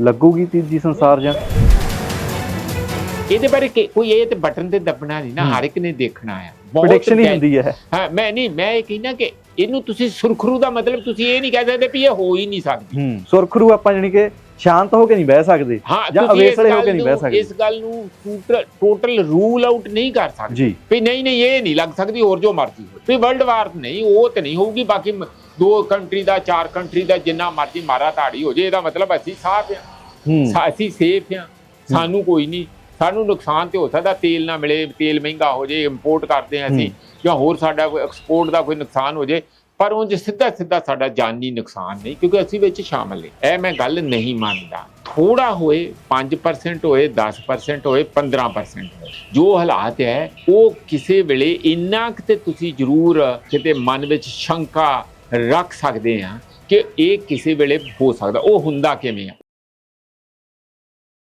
ਲੱਗੂਗੀ ਤੀਜੀ ਸੰਸਾਰ ਜਾਂ? ਇਹਦੇ ਬਾਰੇ ਕਿ- ਕੋਈ ਇਹ ਤੇ ਬਟਨ ਤੇ ਦੱਬਣਾ ਨਹੀਂ ਨਾ ਹਰ ਇੱਕ ਨੇ ਦੇਖਣਾ ਆ। ਪ੍ਰੈਡਿਕਸ਼ਨ ਹੀ ਹੁੰਦੀ ਹੈ। ਹਾਂ ਮੈਂ ਨਹੀਂ ਮੈਂ ਇਹ ਕਹਿਣਾ ਕਿ ਇਹਨੂੰ ਤੁਸੀਂ ਸੁਰਖਰੂ ਦਾ ਮਤਲਬ ਤੁਸੀਂ ਇਹ ਨਹੀਂ ਕਹਿ ਸਕਦੇ ਵੀ ਇਹ ਹੋ ਹੀ ਨਹੀਂ ਸਕਦੀ। ਹੂੰ ਸੁਰਖਰੂ ਆਪਾਂ ਜਾਣੀ ਕਿ ਸ਼ਾਂਤ ਹੋ ਕੇ ਨਹੀਂ ਬਹਿ ਸਕਦੇ ਜਾਂ ਅਵੇਸਲੇ ਹੋ ਕੇ ਨਹੀਂ ਬਹਿ ਸਕਦੇ। ਇਸ ਗੱਲ ਨੂੰ ਟੋਟਲ ਰੂਲ ਆਊਟ ਨਹੀਂ ਕਰ ਸਕਦੇ। ਵੀ ਨਹੀਂ ਨਹੀਂ ਇਹ ਨਹੀਂ ਲੱਗ ਸਕਦੀ ਹੋਰ ਜੋ ਮਰਜ਼ੀ ਵੀ ਵਰਲਡ ਵਾਰ ਨਹੀਂ ਉਹ ਤੇ ਨਹੀਂ ਹੋਊਗੀ ਬਾਕੀ ਦੋ ਕੰਟਰੀ ਦਾ ਚਾਰ ਕੰਟਰੀ ਦਾ ਜਿੰਨਾ ਮਰਜ਼ੀ ਮਾਰਾ ਧਾੜੀ ਹੋ ਜੇ ਇਹਦਾ ਮਤਲਬ ਅਸੀਂ ਸਾਫ਼ ਆ ਅਸੀਂ ਸੇਫ ਆ ਸਾਨੂੰ ਕੋਈ ਨਹੀਂ। ਸਾਨੂੰ ਨੁਕਸਾਨ ਤੇ ਹੋ ਸਕਦਾ ਤੇਲ ਨਾ ਮਿਲੇ ਤੇਲ ਮਹਿੰਗਾ ਹੋ ਜੇ ਇੰਪੋਰਟ ਕਰਦੇ ਆ ਅਸੀਂ ਜਾਂ ਹੋਰ ਸਾਡਾ ਕੋਈ ਐਕਸਪੋਰਟ ਦਾ ਕੋਈ ਨੁਕਸਾਨ ਹੋ ਜੇ ਪਰ ਉਂਝ ਸਿੱਧਾ ਸਿੱਧਾ ਸਾਡਾ ਜਾਨੀ ਨੁਕਸਾਨ ਨਹੀਂ, ਕਿਉਂਕਿ ਅਸੀਂ ਵਿੱਚ ਸ਼ਾਮਲ ਨਹੀਂ। ਇਹ ਮੈਂ ਗੱਲ ਨਹੀਂ ਮੰਨਦਾ। ਥੋੜਾ ਹੋਏ 5% ਹੋਏ 10% ਹੋਏ 15% ਹੋਏ। ਜੋ ਹਾਲਾਤ ਹੈ, ਉਹ ਕਿਸੇ ਵੇਲੇ ਇੰਨਾ ਕੁ ਤੇ ਤੁਸੀਂ ਜ਼ਰੂਰ ਕਿਤੇ ਮਨ ਵਿੱਚ ਸ਼ੰਕਾ ਰੱਖ ਸਕਦੇ ਆ ਕਿ ਇਹ ਕਿਸੇ ਵੇਲੇ ਹੋ ਸਕਦਾ। ਉਹ ਹੁੰਦਾ ਕਿਵੇਂ ਆ?